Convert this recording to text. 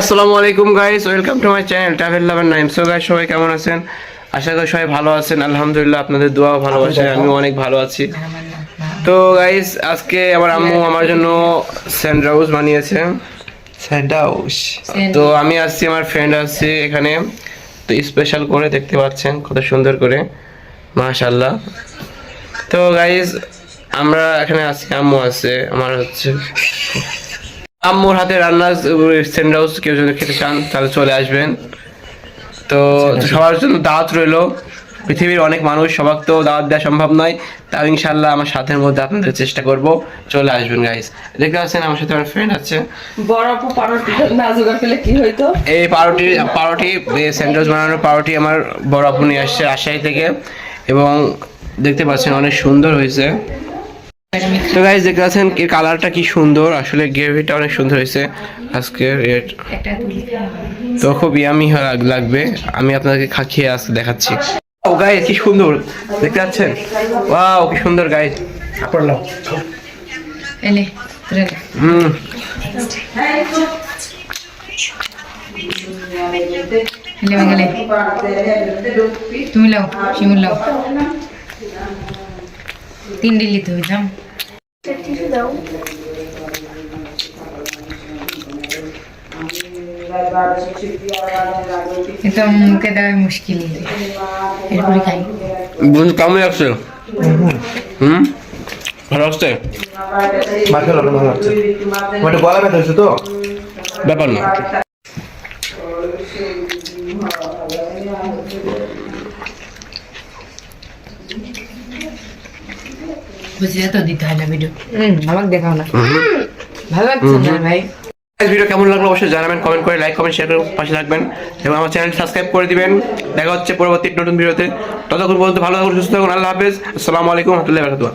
আসসালামু আলাইকুম guys welcome to my channel travel lover Naim so guys সবাই কেমন আছেন? আশা করি সবাই ভালো আছেন। আলহামদুলিল্লাহ আপনাদের দোয়া ভালোবাসে আমি অনেক ভালো আছি। তো গাইস আজকে আমার আম্মু আমার জন্য স্যান্ডউইচ বানিয়েছে। স্যান্ডউইচ তো আমি আসছি আমার ফ্রেন্ড আসছি এখানে। তো স্পেশাল করে দেখতে পাচ্ছেন কত সুন্দর করে। মাশাল্লাহ তো গাইস আমরা এখানে আছি আম্মু আছে আমার হচ্ছে আম্মুর হাতে রান্নার স্যান্ডউইচ কেউ যদি খেতে চান তাহলে চলে আসবেন। তো সবার জন্য দাওয়াত রইল। পৃথিবীর অনেক মানুষ সবার তো দাওয়াত দেওয়া সম্ভব নয়। তাও ইনশাল্লাহ আমার সাথের মধ্যে আপনাদের চেষ্টা করব। চলে আসবেন গাইস দেখতে পাচ্ছেন আমার সাথে আমার ফ্রেন্ড আছে। বড় আপু পাউরুটি না জোগাড় কি হইতো? এই পাউরুটি পাউরুটি স্যান্ডউইচ বানানোর পাউরুটি আমার বড় আপু নিয়ে আসছে রাজশাহী থেকে। এবং দেখতে পাচ্ছেন অনেক সুন্দর হয়েছে। তো গাইজ দেখতে পাচ্ছেন এর কালারটা কি সুন্দর। আসলে গ্রেভিটা অনেক সুন্দর হয়েছে। আজকে রেট তো খুব ইয়ামি লাগবে। আমি আপনাকে খেয়ে আসতে দেখাচ্ছি। ও গাইজ কি সুন্দর। দেখতে পাচ্ছেন? ওয়াও কি সুন্দর পড়লাম এলে তুলে হুম। এলে তুমি লাও শিমুল লাও তিন ডিলি তো যাম এটা মুখে দেওয়া মুশকিল এরপরে খাই বুঝ কেমন লাগছে হুম ভালো লাগছে মাখা লাগল ভালো লাগছে একটু গলা ব্যথা হচ্ছে তো ব্যাপার না বুঝলে তো দিতে হয় না ভিডিও আমাকে দেখাও না। ভালো লাগছে না ভাই? ভিডিও কেমন লাগল অবশ্যই জানাবেন কমেন্ট করে লাইক কমেন্ট শেয়ার করে পাশে থাকবেন এবং আমার চ্যানেল সাবস্ক্রাইব করে দিবেন। দেখা হচ্ছে পরবর্তী নতুন ভিডিওতে ততক্ষণ পর্যন্ত ভালো থাকুন সুস্থ থাকুন আল্লাহ হাফেজ। আসসালামু আলাইকুম রহমতুল্লাহ বারাকাতুহু।